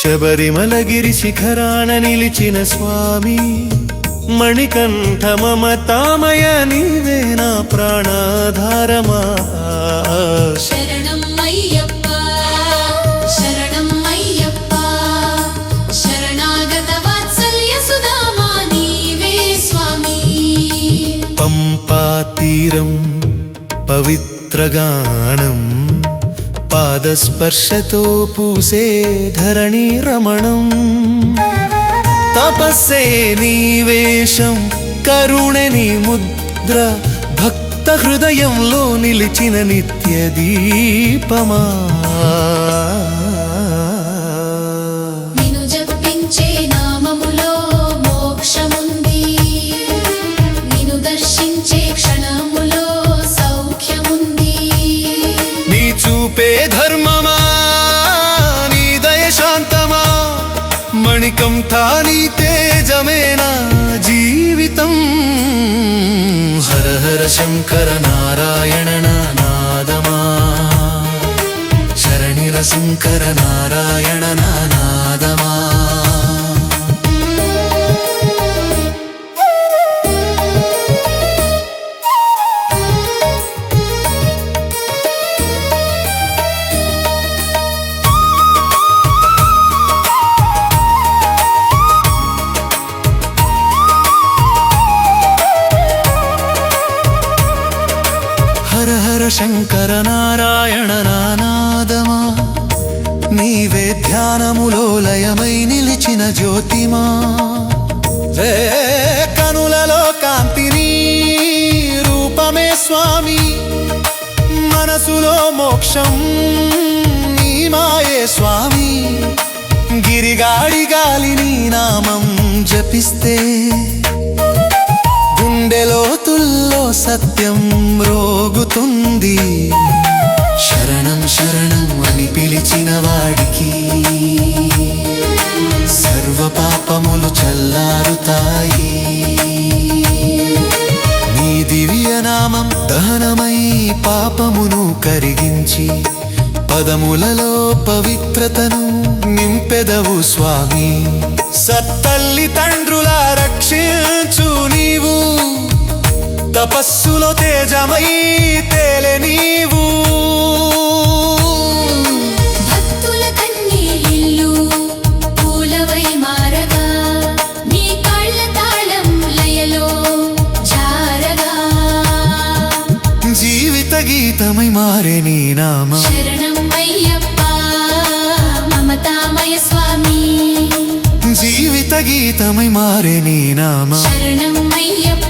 శబరిమలగిరి శిఖరాన నిలిచిన స్వామి మణికంఠ మమతామయ నీవే నా ప్రాణాధారమా? శరణం అయ్యప్ప శరణం అయ్యప్ప శరణాగత వాత్సల్య సుధామా నీవే స్వామి. పంపా తీరం పవిత్రగానం పాదస్పర్శతో పూసే ధరణి రమణం. తపస్సే నీవేశం కరుణని ముద్ర భక్త హృదయంలో నిలిచిన నిత్య దీపమా. చూపే ధర్మమా నీ దయ శాంతమా మణికంఠ నీ తేజమేనా జీవితం హర హర శంకర నారాయణ నాదమా శరణిర శంకర నారాయణ నాదమా శంకర నారాయణ నానాదమా నీవే ధ్యానములో లయమై నిలిచిన జ్యోతిమా? రే కనులలో కాంతిని రూపమే స్వామి. మనసులో మోక్షం నీ మాయే స్వామి. గిరిగాడి గాలిని నామం జపిస్తే గుండెలో సత్యం రోగుతుంది. శరణం శరణం అని పిలిచిన వాడికి సర్వ పాపములు చల్లారుతాయి. నీ దివ్య నామం దహనమై పాపమును కరిగించి పదములలో పవిత్రతను నింపెదవు స్వామి. సత్తల్లి తండ్రుల రక్షించు నీవు. తపస్సులో తేజమై తేలె నీవు. జీవిత గీతమై మారే నీ నామం. మమతామయ స్వామి. జీవిత గీతమై మారే నీ నామం. శరణం అయ్యప్ప